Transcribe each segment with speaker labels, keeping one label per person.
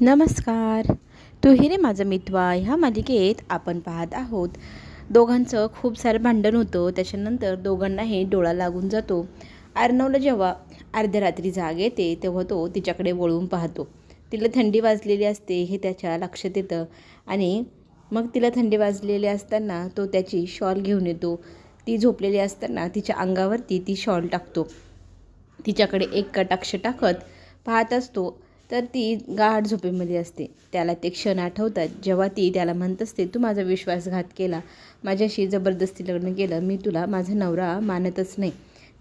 Speaker 1: नमस्कार. तू रे माझं मितवा ह्या मालिकेत आपण पाहत आहोत. दोघांचं खूप सारं भांडण होतं त्याच्यानंतर दोघांनाही डोळा लागून जातो. अर्णवला जेव्हा अर्ध्या रात्री जाग येते तेव्हा तो तिच्याकडे वळून पाहतो. तिला थंडी वाजलेली असते हे त्याच्या लक्षात येतं. आणि मग तिला थंडी वाजलेली असताना तो त्याची शॉल घेऊन येतो. ती झोपलेली असताना तिच्या अंगावरती ती शॉल टाकतो. तिच्याकडे एक कटाक्ष टाकत पाहत असतो. तर ती गाढ झोपेमध्ये असते. त्याला ते क्षण आठवतात. जेव्हा ती त्याला म्हणत असते तू माझा विश्वासघात केला. माझ्याशी जबरदस्ती लग्न केलं. मी तुला माझा नवरा मानतच नाही.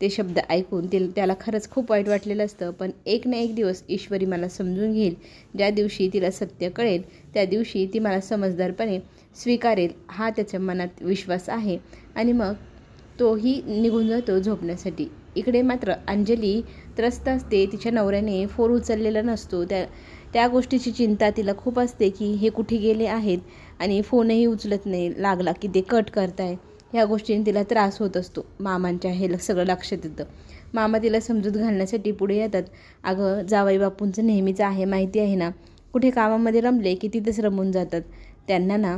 Speaker 1: ते शब्द ऐकून ते त्याला खरंच खूप वाईट वाटलेलं असतं. पण एक ना एक दिवस ईश्वरी मला समजून घेईल. ज्या दिवशी तिला सत्य कळेल त्या दिवशी ती मला समजदारपणे स्वीकारेल. हा त्याच्या मनात विश्वास आहे. आणि मग तोही निघून जातो झोपण्यासाठी. इकडे मात्र अंजली त्रस्त असते तिच्या नवऱ्याने फोन उचललेला नसतो. त्या त्या गोष्टीची चिंता तिला खूप असते की हे कुठे गेले आहेत आणि फोनही उचलत नाही लागला की ते कट करताय. ह्या गोष्टीने तिला त्रास होत असतो. मामांच्या हे ल- सगळं लक्षात येतं. मामा तिला समजूत घालण्यासाठी पुढे येतात. अगं जावई बापूंचं नेहमीच आहे माहिती आहे ना? कुठे कामामध्ये रमले की तिथेच रमून जातात. त्यांना ना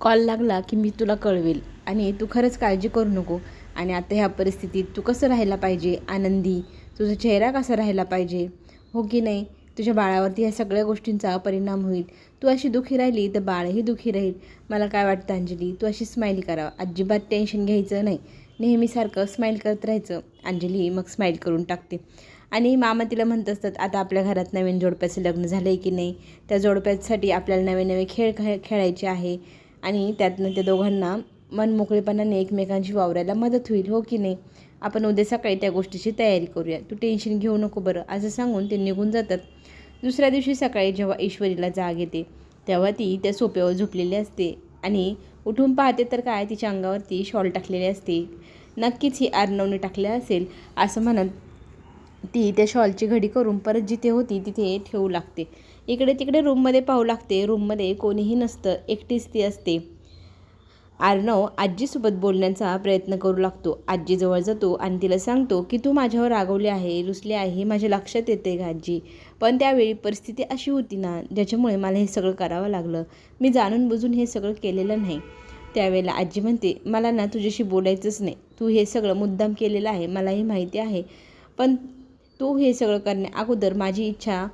Speaker 1: कॉल लागला की मी तुला कळवेल. आणि तू खरंच काळजी करू नको. आणि आता ह्या परिस्थितीत तू कसं राहायला पाहिजे? आनंदी? तुझा चेहरा कसा राहायला पाहिजे? हो की नाही? तुझ्या बाळावरती ह्या सगळ्या गोष्टींचा परिणाम होईल. तू अशी दुःखी राहिली तर बाळही दुःखी राहील. मला काय वाटतं अंजली? तू अशी स्माईल करावं. अजिबात टेन्शन घ्यायचं नाही. नेहमीसारखं स्माईल करत राहायचं. अंजली मग स्माईल करून टाकते. आणि मामा तिला म्हणत असतात आता आपल्या घरात नवीन जोडप्याचं लग्न झालं आहे की नाही? त्या जोडप्यासाठी आपल्याला नवे नवे खेळ खे खेळायचे आहे. आणि त्यातनं त्या दोघांना मनमोकळेपणाने एकमेकांशी वावरायला मदत होईल हो की नाही? आपण उद्या सकाळी त्या गोष्टीची तयारी करूया. तू टेन्शन घेऊ नको बरं असं सांगून ते निघून जातात. दुसऱ्या दिवशी सकाळी जेव्हा ईश्वरीला जाग येते तेव्हा ती त्या सोप्यावर झोपलेली असते आणि उठून पाहते तर काय तिच्या अंगावरती शॉल टाकलेली असते. नक्कीच ही अर्णवने टाकले असेल असं म्हणत ती त्या शॉलची घडी करून परत जिथे होती तिथे ठेवू लागते. इकडे तिकडे रूममध्ये पाहू लागते रूममध्ये कोणीही नसतं एकटीच ती असते. आर्णव आजीसोबत बोलण्याचा प्रयत्न करू लागतो. आजीजवळ जातो आणि तिला सांगतो की तू माझ्यावर रागवले आहे रुसले आहे हे माझ्या लक्षात येते का आजी पण त्यावेळी परिस्थिती अशी होती ना ज्याच्यामुळे मला हे सगळं करावं लागलं. मी जाणून बुजून हे सगळं केलेलं नाही. त्यावेळेला आजी म्हणते मला ना तुझ्याशी बोलायचंच नाही. तू हे सगळं मुद्दाम केलेलं आहे मलाही माहिती आहे. पण तू हे सगळं करण्या अगोदर माझी इच्छा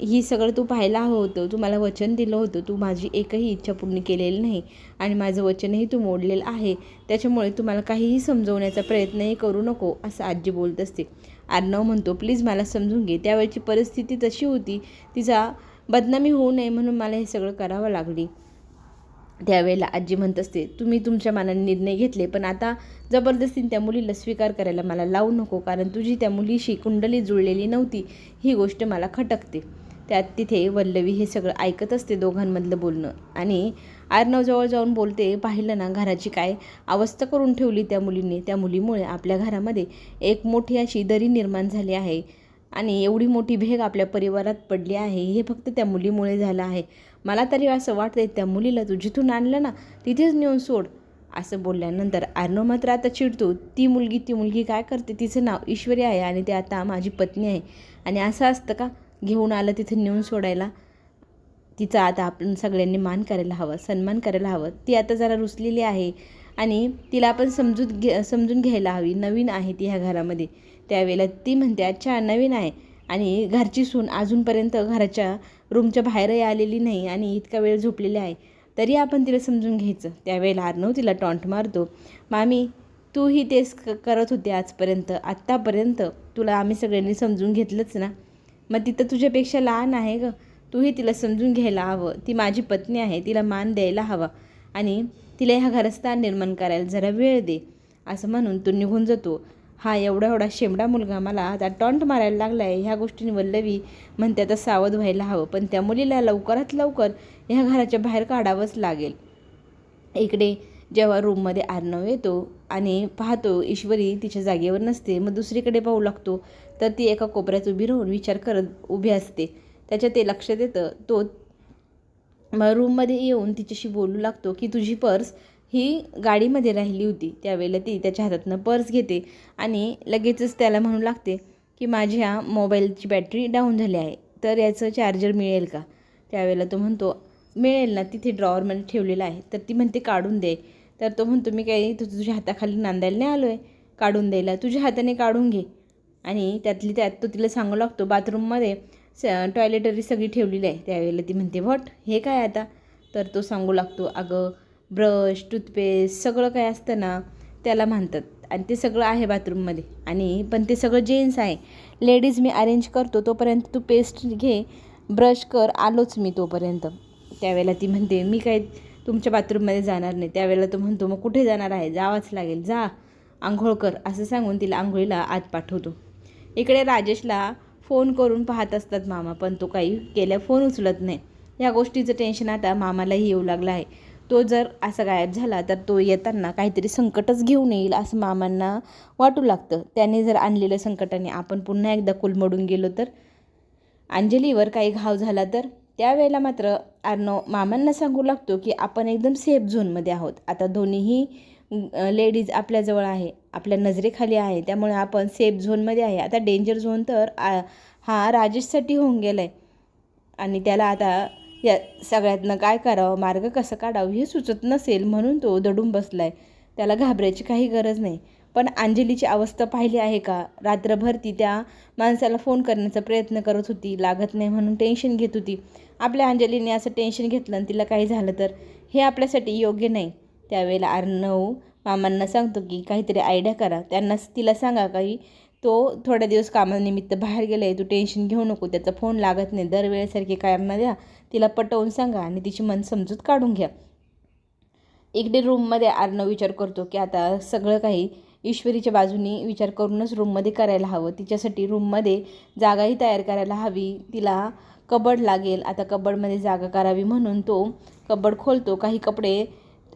Speaker 1: ही सगळं तू पाहायला हवं होतं तू मला वचन दिलं होतं तू माझी एकही इच्छा पूर्ण केलेली नाही आणि माझं वचनही तू मोडलेलं आहे त्याच्यामुळे तू मला काहीही समजवण्याचा प्रयत्नही करू नको असं आजी बोलत असते. आर्णव म्हणतो प्लीज मला समजून घे. त्यावेळची परिस्थिती तशी होती तिचा बदनामी होऊ नये म्हणून मला हे सगळं करावं लागली. त्यावेळेला आजी म्हणत असते तुम्ही तुमच्या मनाने निर्णय घेतले पण आता जबरदस्तीने त्या मुलीला स्वीकार करायला मला लावू नको कारण तुझी त्या मुलीशी कुंडली जुळलेली नव्हती ही गोष्ट मला खटकते. त्यात तिथे वल्लवी हे सगळं ऐकत असते दोघांमधलं बोलणं. आणि आर्नवजवळ जाऊन बोलते पाहिलं ना घराची काय अवस्था करून ठेवली त्या मुलीने. त्या मुलीमुळे आपल्या घरामध्ये एक मोठी अशी दरी निर्माण झाली आहे आणि एवढी मोठी भेग आपल्या परिवारात पडली आहे. हे फक्त त्या मुलीमुळे झालं आहे. मला तरी असं वाटतंय त्या मुलीला तू जिथून आणलं ना तिथेच नेऊन सोड असं बोलल्यानंतर आर्नव मात्र आता चिडतो. ती मुलगी ती मुलगी काय करते? तिचं नाव ईश्वरी आहे आणि ते आता माझी पत्नी आहे. आणि असं असतं का? घेऊन आलं तिथं नेऊन सोडायला. तिचा आता आपण सगळ्यांनी मान करायला हवं सन्मान करायला हवं. ती आता जरा रुसलेली आहे आणि तिला आपण समजूत घे समजून घ्यायला हवी. नवीन आहे ती ह्या घरामध्ये. त्यावेळेला ती म्हणते अच्छा नवीन आहे. आणि घरची सून अजूनपर्यंत घराच्या रूमच्या बाहेरही आलेली नाही आणि इतका वेळ झोपलेली आहे. तरी आपण तिला समजून घ्यायचं. त्यावेळेला अर्णव तिला टॉन्ट मारतो. मामी तूही तेच क करत होते आजपर्यंत. आत्तापर्यंत तुला आम्ही सगळ्यांनी समजून घेतलंच ना. मग तिथं तुझ्यापेक्षा लहान आहे ग. तूही तिला समजून घ्यायला हवं. ती माझी पत्नी आहे. तिला मान द्यायला हवा. आणि तिला ह्या घरस्थान निर्माण करायला जरा वेळ दे. असं म्हणून तो निघून जातो. हा एवढा एवढा शेमडा मुलगा मला आता टॉन्ट मारायला लागला आहे ह्या गोष्टीने वल्लवी म्हणते आता सावध व्हायला हवं. पण त्या मुलीला लवकरात लवकर ह्या घराच्या बाहेर काढावंच लागेल. इकडे जेव्हा रूममध्ये आर्नव येतो आणि पाहतो ईश्वरी तिच्या जागेवर नसते. मग दुसरीकडे पाहू लागतो. तर ती एका कोपऱ्यात उभी राहून विचार करत उभी असते. त्याच्या ते लक्षात येतं तो रूममध्ये येऊन तिच्याशी बोलू लागतो की तुझी पर्स ही गाडीमध्ये राहिली होती. त्यावेळेला ती त्याच्या हातातनं पर्स घेते आणि लगेचच त्याला म्हणू लागते की माझ्या मोबाईलची बॅटरी डाऊन झाली आहे. तर याचं चार्जर मिळेल का? त्यावेळेला तो म्हणतो मिळेल ना. तिथे ड्रॉवरमध्ये ठेवलेला आहे. तर ती म्हणते काढून दे. तर तो म्हणतो मी काही तू तुझ्या हाताखाली नांदायला नाही आलो आहे काढून द्यायला. तुझ्या हाताने काढून घे. आणि त्यातली त्यात तो तिला सांगू लागतो बाथरूममध्ये स टॉयलेटरी सगळी ठेवलेली आहे. त्यावेळेला ती म्हणते व्हॉट? हे काय आता? तर तो सांगू लागतो अगं ब्रश टूथपेस्ट सगळं काय असतं ना त्याला म्हणतात. आणि ते सगळं आहे बाथरूममध्ये. आणि पण ते सगळं जेन्ट्स आहे. लेडीज मी अरेंज करतो तोपर्यंत तू पेस्ट घे ब्रश कर आलोच मी तोपर्यंत. त्यावेळेला ती म्हणते मी काय तुमच्या बाथरूममध्ये जाणार नाही. त्यावेळेला तो म्हणतो मग कुठे जाणार आहे? जावंच लागेल. जा आंघोळ कर. असं सांगून तिला आंघोळीला आत पाठवतो. इकडे राजेशला फोन करून पाहत असतात मामा पण तो काही केल्या फोन उचलत नाही. या गोष्टीचं टेन्शन आता मामालाही येऊ लागलं आहे. तो जर असा गायब झाला तर तो येताना काहीतरी संकटच घेऊन येईल असं मामांना वाटू लागतं. त्याने जर आणलेल्या संकटाने आपण पुन्हा एकदा कुलमडून गेलो तर? अंजलीवर काही घाव झाला तर? त्यावेळेला मात्र अर्णव मामांना सांगू लागतो की आपण एकदम सेफ झोनमध्ये आहोत. आता दोन्हीही लेडीज आपल्याजवळ आहे आपल्या नजरेखाली आहे त्यामुळे आपण सेफ झोनमध्ये आहे. आता डेंजर झोन तर आ- हा राजेशसाठी होऊन गेला आहे आणि त्याला आता या सगळ्यातनं काय करावं मार्ग कसं काढावं हे सुचत नसेल म्हणून तो दडून बसला आहे त्याला घाबरायची काही गरज नाही. पण अंजलीची अवस्था पाहिली आहे का? रात्रभर ती त्या माणसाला फोन करण्याचा प्रयत्न करत होती लागत नाही म्हणून टेन्शन घेत होती. आपल्या अंजलीने असं टेन्शन घेतलं आणि तिला काही झालं तर? हे आपल्यासाठी योग्य नाही. त्यावेळेला अर्णव मामांना सांगतो की काहीतरी आयडिया करा. त्यांना तिला सांगा काही तो थोड्या दिवस कामानिमित्त बाहेर गेला आहे तू टेन्शन घेऊ नको त्याचा फोन लागत नाही. दरवेळेसारखी कारणं द्या. तिला पटवून सांगा आणि तिची मन समजूत काढून घ्या. इकडे रूममध्ये अर्णव विचार करतो की आता सगळं काही ईश्वरीच्या बाजूनी विचार करूनच रूममध्ये करायला हवं. तिच्यासाठी रूममध्ये जागाही तयार करायला हवी. तिला कबड लागेल. आता कबडमध्ये जागा करावी म्हणून तो कबड खोलतो. काही कपडे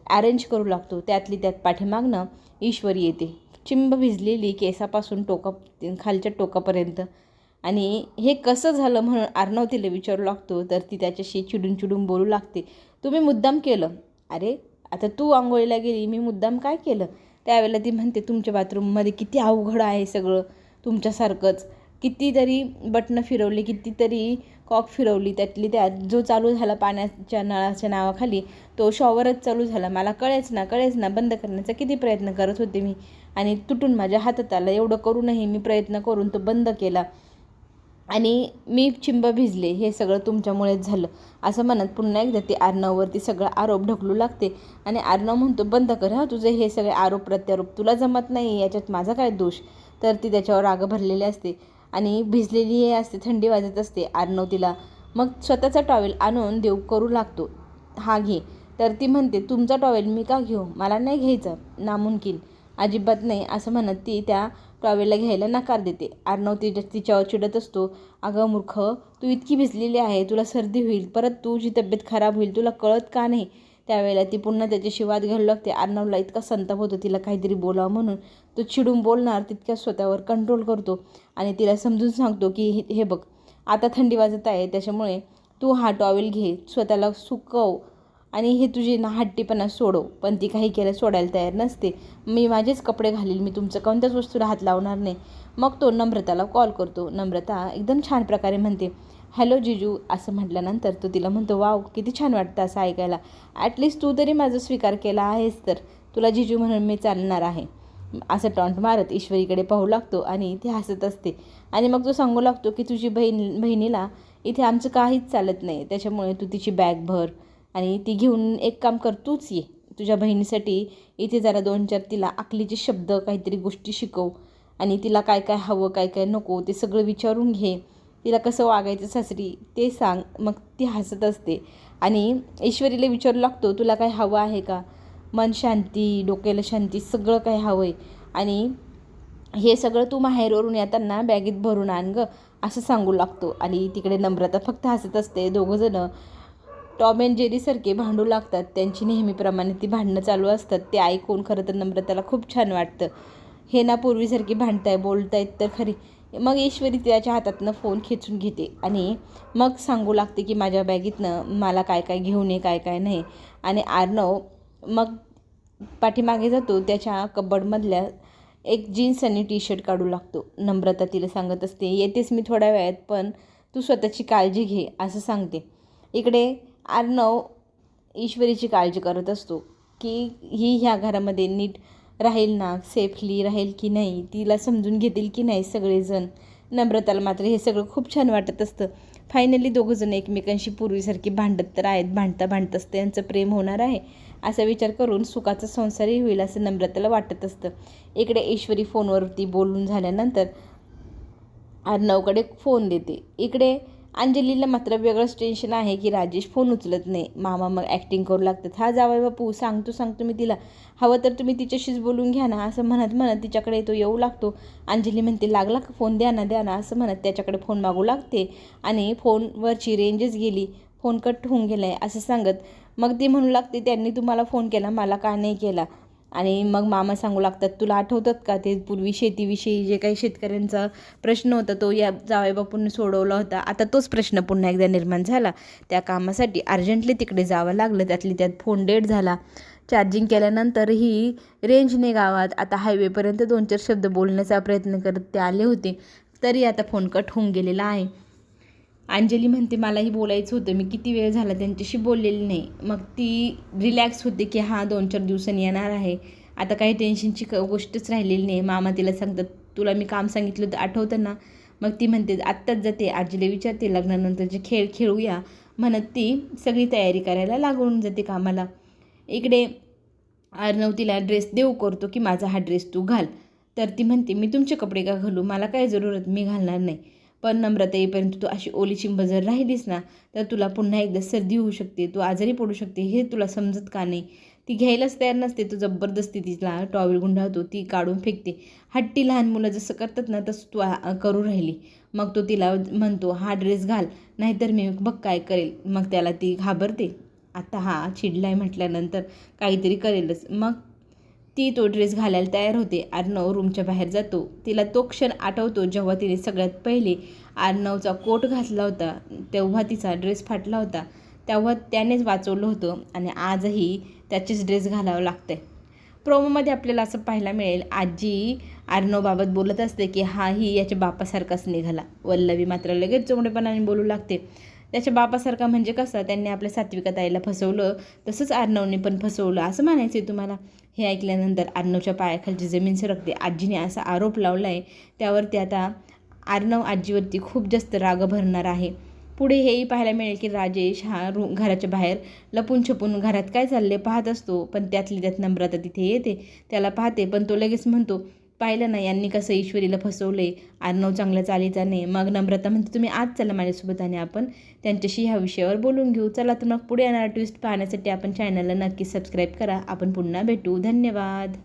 Speaker 1: अरेंज करू लागतो. त्यातली त्यात पाठीमागनं ईश्वरी येते. चिंब भिजलेली केसापासून टोका खालच्या टोकापर्यंत. आणि हे कसं झालं म्हणून आर्णवतीला तिला विचारू लागतो. तर ती त्याच्याशी चिडून चिडून बोलू लागते. तुम्ही मुद्दाम केलं. अरे आता तू आंघोळीला गेली. मी मुद्दाम काय केलं? त्यावेळेला ती म्हणते तुमच्या बाथरूममध्ये किती अवघड आहे सगळं. तुमच्यासारखंच. कितीतरी बटणं फिरवली कितीतरी कॉक फिरवली त्यातली त्यात जो चालू झाला पाण्याच्या नळाच्या नावाखाली तो शॉवरच चालू झाला. मला कळेच ना कळेच ना बंद करण्याचा किती प्रयत्न करत होते मी. आणि तुटून माझ्या हातात आला. एवढं करूनही मी प्रयत्न करून तो बंद केला. आणि मी चिंब भिजले. हे सगळं तुमच्यामुळेच झालं. असं म्हणत पुन्हा एकदा ती आर्नववरती सगळं आरोप ढकलू लागते. आणि आर्नव म्हणतो बंद कर हा तुझे हे सगळे आरोप प्रत्यारोप. तुला जमत नाही याच्यात माझा काय दोष? तर ती त्याच्यावर राग भरलेली असते. आणि भिजलेली हे असते थंडी वाजत असते आर्नव तिला. मग स्वतःचा टॉवेल आणून देऊ करू लागतो. हा घे. तर ती म्हणते तुमचा टॉवेल मी का घेऊ? मला नाही घ्यायचं. नामुमकिन अजिबात नाही असं म्हणत ती त्या टॉवेलला घ्यायला नकार देते. आर्नव तिच्या तिच्यावर चिडत असतो. अगं मूर्ख तू इतकी भिजलेली आहे तुला सर्दी होईल. परत तुझी तब्येत खराब होईल तुला कळत का नाही? त्यावेळेला ती पुन्हा त्याच्याशी वाद घालू लागते. अर्णवला इतका संताप होतो तिला काहीतरी बोलावं म्हणून. तो चिडून बोलणार तितक्या स्वतःवर कंट्रोल करतो आणि तिला समजून सांगतो की हे हे बघ आता थंडी वाजत आहे त्याच्यामुळे तू हा टॉवेल घे स्वतःला सुकव आणि हे तुझी ना हट्टीपणा सोडव. पण ती काही केलं सोडायला तयार नसते. मी माझेच कपडे घालील मी तुमचं कोणत्याच वस्तूला हात लावणार नाही. मग तो नम्रताला कॉल करतो. नम्रता एकदम छान प्रकारे म्हणते हॅलो जिजू असं म्हटल्यानंतर तो तिला म्हणतो वाव किती छान वाटतं असं ऐकायला. ॲटलिस्ट तू तरी माझा स्वीकार केला आहेस तर. तुला जिजू म्हणून मी चालणार आहे. असं टॉन्ट मारत ईश्वरीकडे पाहू लागतो आणि ती हसत असते. आणि मग तो सांगू लागतो की तुझी बहीण बहिणीला इथे आमचं काहीच चालत नाही. त्याच्यामुळे तू तिची बॅग भर आणि ती घेऊन एक काम कर तूच ये. तुझ्या बहिणीसाठी इथे जरा दोन चार तिला आकलीचे शब्द काहीतरी गोष्टी शिकव आणि तिला काय काय हवं काय काय नको ते सगळं विचारून घे. तिला कसं वागायचं सासरी ते सांग. मग ती हसत असते. आणि ईश्वरीला विचारू लागतो तुला काय हवं आहे का? मन शांती डोक्याला शांती सगळं काही हवं आहे आणि हे सगळं तू माहेरवरून येताना बॅगेत भरून आण गं असं सांगू लागतो. आणि तिकडे नम्रता फक्त हसत असते. दोघंजणं टॉम अँड जेरीसारखे भांडू लागतात. त्यांची नेहमीप्रमाणे ती भांडणं चालू असतात. ते ऐकून खरं तर नम्रताला खूप छान वाटतं. हे ना पूर्वीसारखी भांडताय बोलतायत तर खरी. मग ईश्वरी त्याच्या हातातनं फोन खेचून घेते आणि मग सांगू लागते की माझ्या बॅगेतनं मला काय काय घेऊन ये काय काय नाही. आणि आर्नव मग पाठीमागे जातो त्याच्या कबडमधल्या एक जीन्स आणि टी शर्ट काढू लागतो. नम्रता तिला सांगत असते येतेच मी थोड्या वेळात पण तू स्वतःची काळजी घे असं सांगते. इकडे आर्नव ईश्वरीची काळजी करत असतो की ही ह्या घरामध्ये नीट राहील ना सेफली राहील की नाही तिला समजून घेतील की नाही सगळेजण. नम्रताला मात्र हे सगळं खूप छान वाटत असतं. फायनली दोघंजण एकमेकांशी पूर्वीसारखी भांडत तर आहेत भांडता असतं यांचं प्रेम होणार आहे. असा विचार करून सुखाचा संसारही होईल असं नम्रताला वाटत असतं. इकडे ईश्वरी फोनवरती बोलून झाल्यानंतर अर्णवकडे फोन देते. इकडे अंजलीला मात्र वेगळंच टेन्शन आहे की राजेश फोन उचलत नाही. मामा मग ॲक्टिंग करू लागतात. हा जावाय बापू सांगतो सांगतो मी तिला. हवं तर तुम्ही तिच्याशीच बोलून घ्या ना असं म्हणत म्हणत तिच्याकडे तो येऊ लागतो. अंजली म्हणते लागला का फोन द्या ना द्या ना असं म्हणत त्याच्याकडे फोन मागू लागते. आणि फोनवरची रेंजच गेली. फोन कट होऊन गेला आहे असं सांगत. मग ती म्हणू लागते त्यांनी तुम्हाला फोन केला मला का नाही केला? आणि मग मामा सांगू लागतात तुला आठवतात का ते पूर्वी शेतीविषयी जे काही शेतकऱ्यांचा प्रश्न होता तो या जावईबापूंनी सोडवला होता. आता तोच प्रश्न पुन्हा एकदा निर्माण झाला. त्या कामासाठी अर्जंटली तिकडे जावं लागलं. त्यातली त्यात फोन डेट झाला. चार्जिंग केल्यानंतरही रेंजने गावात आता हायवेपर्यंत दोन चार शब्द बोलण्याचा प्रयत्न करत ते आले होते. तरी आता फोन कट होऊन गेलेला आहे. अंजली म्हणते मलाही बोलायचं होतं. मी किती वेळ झाला त्यांच्याशी बोललेली नाही. मग ती रिलॅक्स होते की हां दोन चार दिवसांनी येणार आहे. आता काही टेन्शनची क गोष्टच राहिलेली नाही. मामा तिला सांगतात तुला मी काम सांगितलं होतं आठवतं ना. मग ती म्हणते आत्ताच जाते. आजीला विचारते लग्नानंतरचे खेळ खेळूया. म्हणत ती सगळी तयारी करायला लागून जाते कामाला. इकडे अर्णव तिला ड्रेस देऊ करतो की माझा हा ड्रेस तू घाल. तर ती म्हणते मी तुमचे कपडे का घालू? मला काय जरूरत? मी घालणार नाही. पण नम्रता येईपर्यंत तू अशी ओली चिंब जर राहिलीस ना तर तुला पुन्हा एकदा सर्दी होऊ शकते तू आजारी पडू शकते हे तुला समजत का नाही? ती घ्यायलाच तयार नसते तू जबरदस्ती तिला टॉवेल गुंडाळतो ती काढून फेकते. हट्टी लहान मुलं जसं करतात ना तसं तू करू राहिली. मग तो तिला म्हणतो हा ड्रेस घाल नाहीतर मी बघ काय करेल. मग त्याला ती घाबरते. आता हा चिडलाय म्हटल्यानंतर काहीतरी करेलच. मग ती तो ड्रेस घालायला तयार होते. आर्नव रूमच्या बाहेर जातो. तिला तो क्षण आठवतो जेव्हा तिने सगळ्यात पहिले आर्नवचा कोट घातला होता. तेव्हा तिचा ड्रेस फाटला होता. तेव्हा त्यानेच वाचवलं होतं आणि आजही त्याचेच ड्रेस घालावं लागतंय. प्रोमोमध्ये आपल्याला असं पाहायला मिळेल आजी आर्नवबाबत बोलत असते की हा ही याच्या बापासारखाच निघाला. वल्लवी मात्र लगेच चोंगडेपणाने बोलू लागते. त्याच्या बापासारखा म्हणजे कसं त्यांनी आपल्या सात्विका ताईला फसवलं तसंच अर्णवने पण फसवलं. असं म्हणायचं आहे तुम्हाला? हे ऐकल्यानंतर अर्णवच्या पायाखालची जमीन सरकते. आजीने असा आरोप लावला आहे त्यावरती आता अर्णव आजीवरती खूप जास्त राग भरणार आहे. पुढे हेही पाहायला मिळेल की राजेश हा रू घराच्या बाहेर लपून छपून घरात काय चालले पाहत असतो. पण त्यातली त्यात नम्रता तिथे येते. त्याला पाहते पण तो लगेच म्हणतो पाहिलं ना यांनी कसं ईश्वरीला फसवले आर्णव चांगला चालीचा नाही मग नम्रता म्हणते तुम्ही आज चला माझ्यासोबत आणि आपण त्यांच्याशी ह्या विषयावर बोलून घेऊ. चला तर मग पुढे येणारा ट्विस्ट पाहण्यासाठी आपण चॅनलला नक्की सबस्क्राईब करा. आपण पुन्हा भेटू. धन्यवाद.